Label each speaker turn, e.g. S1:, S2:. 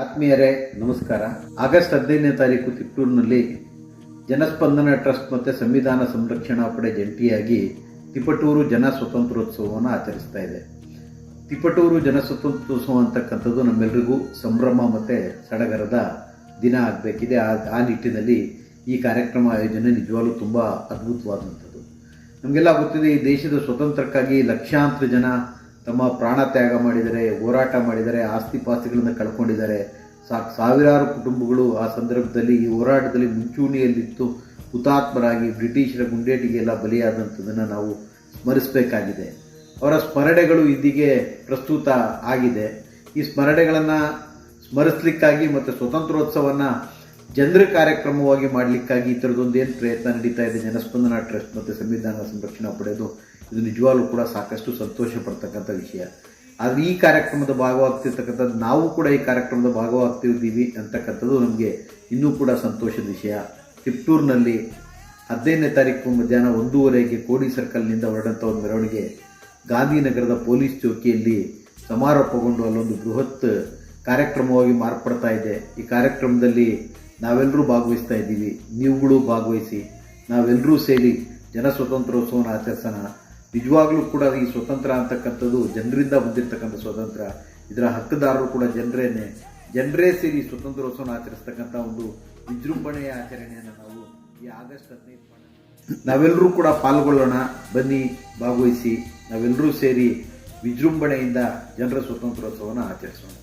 S1: ಆತ್ಮೀಯರೇ, ನಮಸ್ಕಾರ. ಆಗಸ್ಟ್ ಹದಿನೈದನೇ ತಾರೀಕು ತಿಪ್ಪೂರಿನಲ್ಲಿ ಜನಸ್ಪಂದನ ಟ್ರಸ್ಟ್ ಮತ್ತು ಸಂವಿಧಾನ ಸಂರಕ್ಷಣಾ ಪಡೆ ಜಂಟಿಯಾಗಿ ತಿಪಟೂರು ಜನ ಸ್ವತಂತ್ರೋತ್ಸವವನ್ನು ಆಚರಿಸ್ತಾ ಇದೆ. ತಿಪಟೂರು ಜನ ಸ್ವತಂತ್ರೋತ್ಸವ ಅಂತಕ್ಕಂಥದ್ದು ನಮ್ಮೆಲ್ಲರಿಗೂ ಸಂಭ್ರಮ ಮತ್ತು ಸಡಗರದ ದಿನ ಆಗಬೇಕಿದೆ. ಆ ಆ ನಿಟ್ಟಿನಲ್ಲಿ ಈ ಕಾರ್ಯಕ್ರಮ ಆಯೋಜನೆ ನಿಜವಾಗ್ಲೂ ತುಂಬ ಅದ್ಭುತವಾದಂಥದ್ದು. ನಮಗೆಲ್ಲ ಗೊತ್ತಿದೆ, ಈ ದೇಶದ ಸ್ವತಂತ್ರಕ್ಕಾಗಿ ಲಕ್ಷಾಂತರ ಜನ ತಮ್ಮ ಪ್ರಾಣ ತ್ಯಾಗ ಮಾಡಿದರೆ, ಹೋರಾಟ ಮಾಡಿದರೆ ಆಸ್ತಿ ಪಾಸ್ತಿಗಳನ್ನು ಕಳ್ಕೊಂಡಿದ್ದಾರೆ. ಸಾಕು ಸಾವಿರಾರು ಕುಟುಂಬಗಳು ಆ ಸಂದರ್ಭದಲ್ಲಿ ಈ ಹೋರಾಟದಲ್ಲಿ ಮುಂಚೂಣಿಯಲ್ಲಿತ್ತು ಹುತಾತ್ಮರಾಗಿ ಬ್ರಿಟಿಷರ ಗುಂಡೇಟಿಗೆಲ್ಲ ಬಲಿಯಾದಂಥದ್ದನ್ನು ನಾವು ಸ್ಮರಿಸಬೇಕಾಗಿದೆ. ಅವರ ಸ್ಮರಣೆಗಳು ಇದಿಗೆ ಪ್ರಸ್ತುತ ಆಗಿದೆ. ಈ ಸ್ಮರಣೆಗಳನ್ನು ಸ್ಮರಿಸಲಿಕ್ಕಾಗಿ ಮತ್ತು ಸ್ವತಂತ್ರೋತ್ಸವವನ್ನು ಜನರ ಕಾರ್ಯಕ್ರಮವಾಗಿ ಮಾಡಲಿಕ್ಕಾಗಿ ಈ ಥರದೊಂದು ಏನು ಪ್ರಯತ್ನ ನಡೀತಾ ಇದೆ ಜನಸ್ಪಂದನ ಟ್ರಸ್ಟ್ ಮತ್ತು ಸಂವಿಧಾನ ಸಂರಕ್ಷಣಾ ಪಡೆದು ಇದು ನಿಜವಾಗ್ಲೂ ಕೂಡ ಸಾಕಷ್ಟು ಸಂತೋಷ ಪಡ್ತಕ್ಕಂಥ ವಿಷಯ. ಆದರೆ ಈ ಕಾರ್ಯಕ್ರಮದ ಭಾಗವಾಗ್ತಿರ್ತಕ್ಕಂಥದ್ದು ನಾವು ಕೂಡ ಈ ಕಾರ್ಯಕ್ರಮದ ಭಾಗವಾಗ್ತಿದ್ದೀವಿ ಅಂತಕ್ಕಂಥದ್ದು ನಮಗೆ ಇನ್ನೂ ಕೂಡ ಸಂತೋಷದ ವಿಷಯ. ತಿಪ್ಟೂರಿನಲ್ಲಿ ಹದಿನೈದನೇ ತಾರೀಕು ಮಧ್ಯಾಹ್ನ ಒಂದೂವರೆಗೆ ಕೋಡಿ ಸರ್ಕಲ್ನಿಂದ ಹೊರಡಂಥ ಒಂದು ಮೆರವಣಿಗೆ ಗಾಂಧಿನಗರದ ಪೊಲೀಸ್ ಚೌಕಿಯಲ್ಲಿ ಸಮಾರೋಪಗೊಂಡು ಅಲ್ಲೊಂದು ಬೃಹತ್ ಕಾರ್ಯಕ್ರಮವಾಗಿ ಮಾರ್ಪಡ್ತಾ ಇದೆ. ಈ ಕಾರ್ಯಕ್ರಮದಲ್ಲಿ ನಾವೆಲ್ಲರೂ ಭಾಗವಹಿಸ್ತಾ ಇದ್ದೀವಿ. ನೀವುಗಳು ಭಾಗವಹಿಸಿ, ನಾವೆಲ್ಲರೂ ಸೇರಿ ಜನ ಸ್ವತಂತ್ರೋತ್ಸವನ ಆಚರಿಸೋಣ. ನಿಜವಾಗ್ಲೂ ಕೂಡ ಈ ಸ್ವತಂತ್ರ ಅಂತಕ್ಕಂಥದ್ದು ಜನರಿಂದ ಬಂದಿರತಕ್ಕಂಥ ಸ್ವತಂತ್ರ. ಇದರ ಹಕ್ಕುದಾರರು ಕೂಡ ಜನರೇನೆ. ಜನರೇ ಸೇರಿ ಸ್ವತಂತ್ರೋತ್ಸವನ ಆಚರಿಸ್ತಕ್ಕಂಥ ಒಂದು ವಿಜೃಂಭಣೆಯ ಆಚರಣೆಯನ್ನು ನಾವು ಈ ಆಗಸ್ಟ್ ಹದಿನೈದು ನಾವೆಲ್ಲರೂ ಕೂಡ ಪಾಲ್ಗೊಳ್ಳೋಣ. ಬನ್ನಿ, ಭಾಗವಹಿಸಿ. ನಾವೆಲ್ಲರೂ ಸೇರಿ ವಿಜೃಂಭಣೆಯಿಂದ ಜನರ ಸ್ವತಂತ್ರೋತ್ಸವವನ್ನು ಆಚರಿಸೋಣ.